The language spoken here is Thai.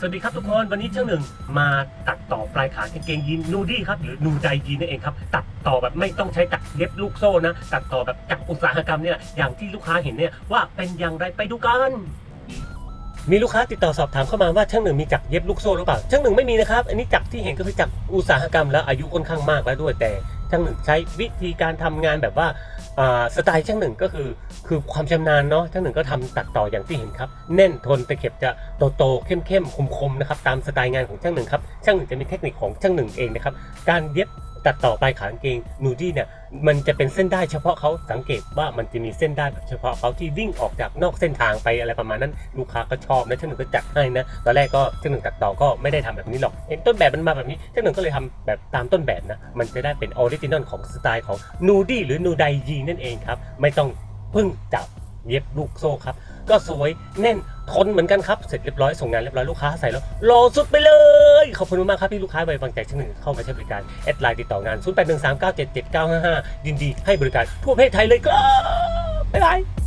สวัสดีครับทุกคนวันนี้เจ้าหนึ่งมาตัดต่อปลายขากางเกงยีนนูดี้ครับหรือนูไดยีนนั่นเองครับตัดต่อแบบไม่ต้องใช้ตัดเย็บลูกโซ่นะ ตัดต่อแบบจากอุตสาหกรรมเนี่ยอย่างที่ลูกค้าเห็นเนี่ยว่าเป็นอย่างไรไปดูกันมีลูกค้าติดต่อสอบถามเข้ามาว่าช่างหนึ่งมีจักเย็บลูกโซ่หรือเปล่าช่างหนึ่งไม่มีนะครับ อันนี้จักที่เห็นก็คือจักอุตสาหกรรมแล้วอายุค่อนข้างมากแล้วด้วยแต่ ช่างหนึ่งใช้วิธีการทำงานแบบว่าสไตล์ช่างหนึ่งก็คือคือความชำนาญเนาะช่างหนึ่งก็ทำตัดต่ออย่างที่เห็นครับแน่นทนตะเข็บจะโตโตเข้มเข้มคมคมนะครับตามสไตล์งานของช่างหนึ่งครับช่างหนึ่งจะมีเทคนิคของช่างหนึ่งเองนะครับการเย็บ ตัดต่อปลายขากางเกงนูดี้เนี่ยมันจะเป็นเส้นได้เฉพาะเขาสังเกตว่ามันจะมีเส้นได้เฉพาะเขาที่วิ่งออกจากนอกเส้นทางไปอะไรประมาณนั้นลูกค้าก็ชอบนะช่างหนึ่งก็จัดให้นะตอนแรกก็ช่างหนึ่งตัดต่อก็ไม่ได้ทำแบบนี้หรอกเห็นต้นแบบมันมาแบบนี้ช่างหนึ่งก็เลยทำแบบตามต้นแบบนะมันจะได้เป็นออริจินอลของสไตล์ของนูดี้หรือนูไดยีนั่นเองครับไม่ต้องพึ่งจับเย็บลูกโซ่ครับ ก็สวยแน่นทนเหมือนกันครับ เสร็จเรียบร้อยส่งงานเรียบร้อยลูกค้าใส่แล้วรอสุดไปเลย ขอบคุณมากครับพี่ลูกค้าไว้วางใจชั้นหนึ่งเข้ามาใช้บริการแอดไลน์ติดต่องาน 0813977955ยินดีให้บริการทั่วประเทศไทยเลยครับบ๊ายบาย